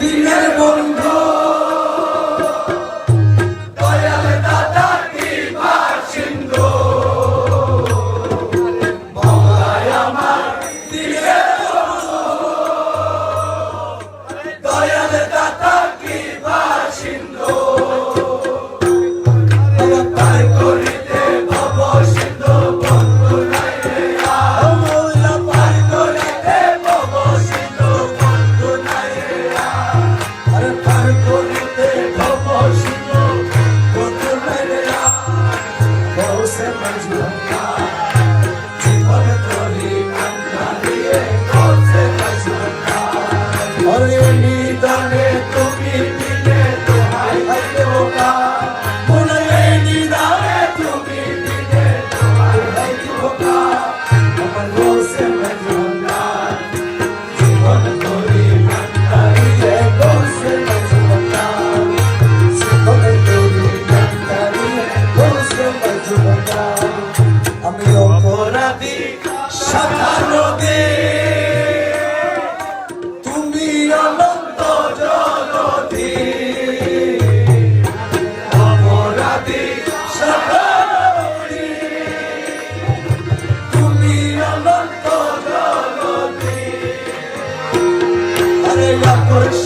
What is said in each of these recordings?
Günler boyunca Corinthians.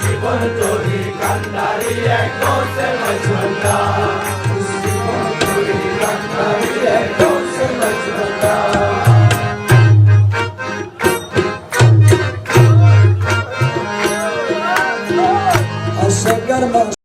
জীবন তোরি কান্দারি এক সে মজুন্দা